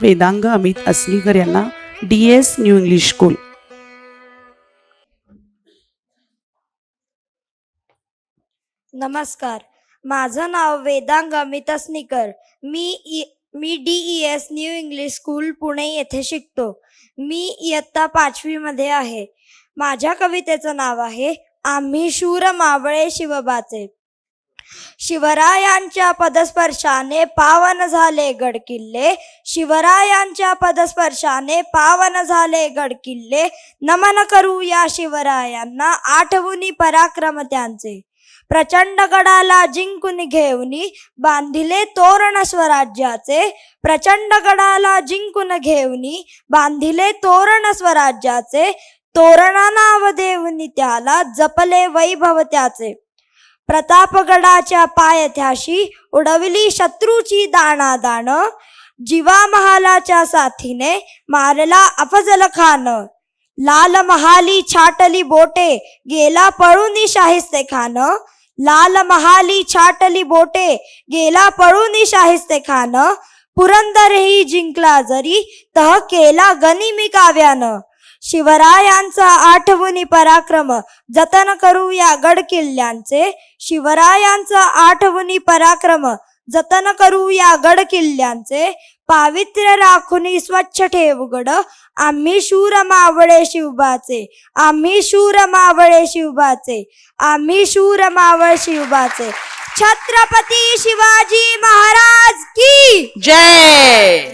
वेदांग अमित असलीकर यांना D S new English school नमस्कार. माझं नाव वेदांग अमित असनीकर मी मी D E S new English school Pune येथे शिकतो. मी इयत्ता पाचवीमध्ये आहे. माझ्या कवितेचं नाव आहे आम्ही शूर मावळे शिवबाचे. शिवरायांच्या पदस्पर्शाने पावन झाले गडकिल्ले. शिवरायांच्या पदस्पर्शाने पावन झाले गडकिल्ले. नमन करू या शिवरायांना आठवुनी पराक्रम त्यांचे. प्रचंड गडाला जिंकून घेऊनी बांधिले तोरण स्वराज्याचे. प्रचंड गडाला जिंकून घेऊनी बांधिले तोरण स्वराज्याचे. तोरणा नाव देऊनी त्याला जपले वैभव त्याचे. प्रतापगडाच्या पायथ्याशी उडविली शत्रूची दाणादाण. जिवा महालाच्या साथीने मारला अफजल खान लाल महाली छाटली बोटे गेला पळून शाहिस्ते खान. लाल महाली छाटली बोटे गेला पळून शाहिस्ते खान. पुरंदरही जिंकला जरी तह केला गनिमी काव्यानं. शिवरायांचा आठवणी पराक्रम जतन करू या गड किल्ल्यांचे शिवरायांचा आठवणी पराक्रम जतन करू या गड किल्ल्यांचे पावित्र्य राखुनी स्वच्छ ठेव गड. आम्ही शूर मावळे शिवबाचे. आम्ही शूर मावळे शिवबाचे. आम्ही शूर मावळ शिवबाचे. छत्रपती शिवाजी महाराज की जय!